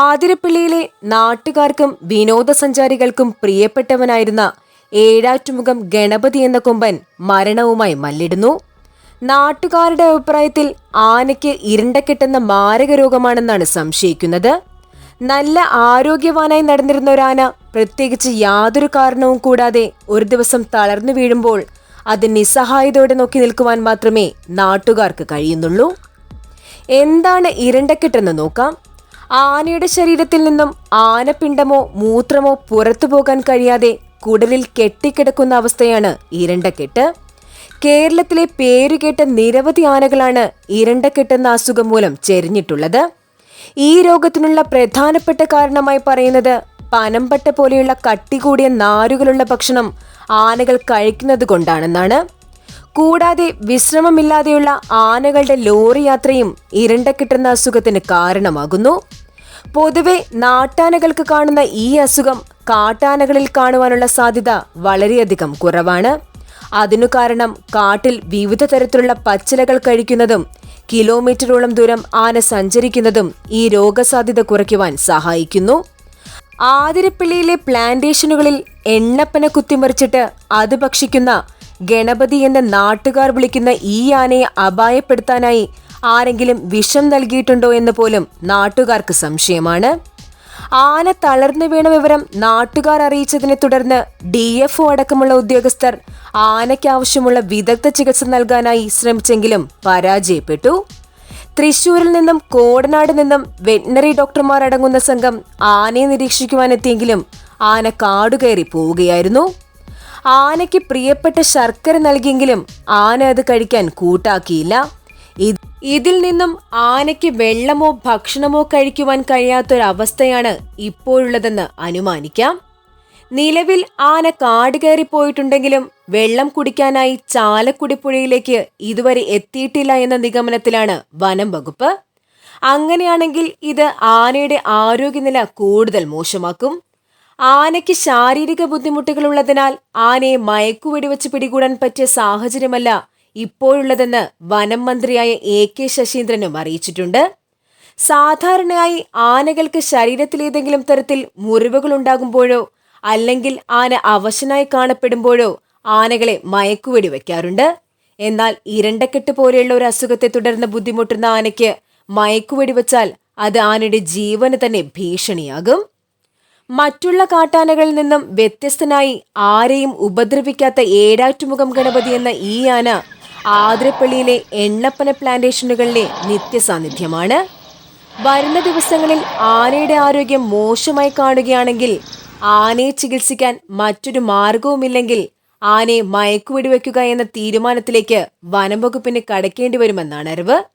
ആതിരപ്പള്ളിയിലെ നാട്ടുകാർക്കും വിനോദസഞ്ചാരികൾക്കും പ്രിയപ്പെട്ടവനായിരുന്ന ഏഴാറ്റുമുഖം ഗണപതി എന്ന കൊമ്പൻ മരണവുമായി മല്ലിടുന്നു. നാട്ടുകാരുടെ അഭിപ്രായത്തിൽ ആനയ്ക്ക് ഇരുണ്ടക്കെട്ടുന്ന മാരക രോഗമാണെന്നാണ് സംശയിക്കുന്നത്. നല്ല ആരോഗ്യവാനായി നടന്നിരുന്ന ഒരാന പ്രത്യേകിച്ച് യാതൊരു കാരണവും കൂടാതെ ഒരു ദിവസം തളർന്നു വീഴുമ്പോൾ അത് നിസ്സഹായതയോടെ നോക്കി നിൽക്കുവാൻ മാത്രമേ നാട്ടുകാർക്ക് കഴിയുന്നുള്ളൂ. എന്താണ് ഇരണ്ടക്കെട്ടെന്ന് നോക്കാം. ആനയുടെ ശരീരത്തിൽ നിന്നും ആനപ്പിണ്ടമോ മൂത്രമോ പുറത്തു പോകാൻ കഴിയാതെ കുടലിൽ കെട്ടിക്കിടക്കുന്ന അവസ്ഥയാണ് ഇരണ്ടക്കെട്ട്. കേരളത്തിലെ പേരുകേട്ട നിരവധി ആനകളാണ് ഇരണ്ടക്കെട്ടെന്ന അസുഖം മൂലം ചെരിഞ്ഞിട്ടുള്ളത്. ഈ രോഗത്തിനുള്ള പ്രധാനപ്പെട്ട കാരണമായി പറയുന്നത് പനമ്പട്ട പോലെയുള്ള കട്ടി കൂടിയ നാരുകളുള്ള ഭക്ഷണം ആനകൾ കഴിക്കുന്നത് കൊണ്ടാണെന്നാണ്. കൂടാതെ വിശ്രമമില്ലാതെയുള്ള ആനകളുടെ ലോറി യാത്രയും ഇരണ്ടക്കിട്ടുന്ന അസുഖത്തിന് കാരണമാകുന്നു. പൊതുവെ നാട്ടാനകൾക്ക് കാണുന്ന ഈ അസുഖം കാട്ടാനകളിൽ കാണുവാനുള്ള സാധ്യത വളരെയധികം കുറവാണ്. അതിനു കാരണം കാട്ടിൽ വിവിധ തരത്തിലുള്ള പച്ചിലകൾ കഴിക്കുന്നതും കിലോമീറ്ററോളം ദൂരം ആന സഞ്ചരിക്കുന്നതും ഈ രോഗസാധ്യത കുറയ്ക്കുവാൻ സഹായിക്കുന്നു. ആതിരപ്പള്ളിയിലെ പ്ലാന്റേഷനുകളിൽ എണ്ണപ്പന കുത്തിമറിച്ചിട്ട് അത് ഭക്ഷിക്കുന്ന ഗണപതി എന്ന നാട്ടുകാർ വിളിക്കുന്ന ഈ ആനയെ അപായപ്പെടുത്താനായി ആരെങ്കിലും വിഷം നൽകിയിട്ടുണ്ടോ എന്ന് പോലും നാട്ടുകാർക്ക് സംശയമാണ്. ആന തളർന്നു വീണ വിവരം നാട്ടുകാർ അറിയിച്ചതിനെ തുടർന്ന് ഡി എഫ് ഒ അടക്കമുള്ള ഉദ്യോഗസ്ഥർ ആനയ്ക്ക് ആവശ്യമുള്ള വിദഗ്ധ ചികിത്സ നൽകാനായി ശ്രമിച്ചെങ്കിലും പരാജയപ്പെട്ടു. തൃശൂരിൽ നിന്നും കോടനാട് നിന്നും വെറ്റിനറി ഡോക്ടർമാർ അടങ്ങുന്ന സംഘം ആനയെ നിരീക്ഷിക്കുവാനെത്തിയെങ്കിലും ആന കാടുകയറി പോവുകയായിരുന്നു. ആനയ്ക്ക് പ്രിയപ്പെട്ട ശർക്കര നൽകിയെങ്കിലും ആന അത് കഴിക്കാൻ കൂട്ടാക്കിയില്ല. ഇതിൽ നിന്നും ആനയ്ക്ക് വെള്ളമോ ഭക്ഷണമോ കഴിക്കുവാൻ കഴിയാത്തൊരവസ്ഥയാണ് ഇപ്പോഴുള്ളതെന്ന് അനുമാനിക്കാം. നിലവിൽ ആന കാട് കയറിപ്പോയിട്ടുണ്ടെങ്കിലും വെള്ളം കുടിക്കാനായി ചാലക്കുടി പുഴയിലേക്ക് ഇതുവരെ എത്തിയിട്ടില്ല എന്ന നിഗമനത്തിലാണ് വനം വകുപ്പ്. അങ്ങനെയാണെങ്കിൽ ഇത് ആനയുടെ ആരോഗ്യനില കൂടുതൽ മോശമാക്കും. ആനയ്ക്ക് ശാരീരിക ബുദ്ധിമുട്ടുകൾ ഉള്ളതിനാൽ ആനയെ മയക്കുവെടിവെച്ച് പിടികൂടാൻ പറ്റിയ സാഹചര്യമല്ല ഇപ്പോഴുള്ളതെന്ന് വനം മന്ത്രിയായ എ കെ ശശീന്ദ്രനും അറിയിച്ചിട്ടുണ്ട്. സാധാരണയായി ആനകൾക്ക് ശരീരത്തിലേതെങ്കിലും തരത്തിൽ മുറിവുകൾ ഉണ്ടാകുമ്പോഴോ അല്ലെങ്കിൽ ആന അവശനായി കാണപ്പെടുമ്പോഴോ ആനകളെ മയക്കുവെടി വയ്ക്കാറുണ്ട്. എന്നാൽ ഇരണ്ടക്കെട്ട് പോലെയുള്ള ഒരു അസുഖത്തെ തുടർന്ന് ബുദ്ധിമുട്ടുന്ന ആനയ്ക്ക് മയക്കുവെടി വച്ചാൽ അത് ആനയുടെ ജീവന് തന്നെ ഭീഷണിയാകും. മറ്റുള്ള കാട്ടാനകളിൽ നിന്നും വ്യത്യസ്തനായി ആരെയും ഉപദ്രവിക്കാത്ത ഏഴാറ്റുമുഖം ഗണപതി എന്ന ഈ ആന ആതിരപ്പള്ളിയിലെ എണ്ണപ്പന പ്ലാന്റേഷനുകളിലെ നിത്യസാന്നിധ്യമാണ്. വരുന്ന ദിവസങ്ങളിൽ ആനയുടെ ആരോഗ്യം മോശമായി കാണുകയാണെങ്കിൽ ആനയെ ചികിത്സിക്കാൻ മറ്റൊരു മാർഗവുമില്ലെങ്കിൽ ആനയെ മയക്കുവെടിവെക്കുക എന്ന തീരുമാനത്തിലേക്ക് വനംവകുപ്പിന് കടക്കേണ്ടി വരുമെന്നാണ് അറിവ്.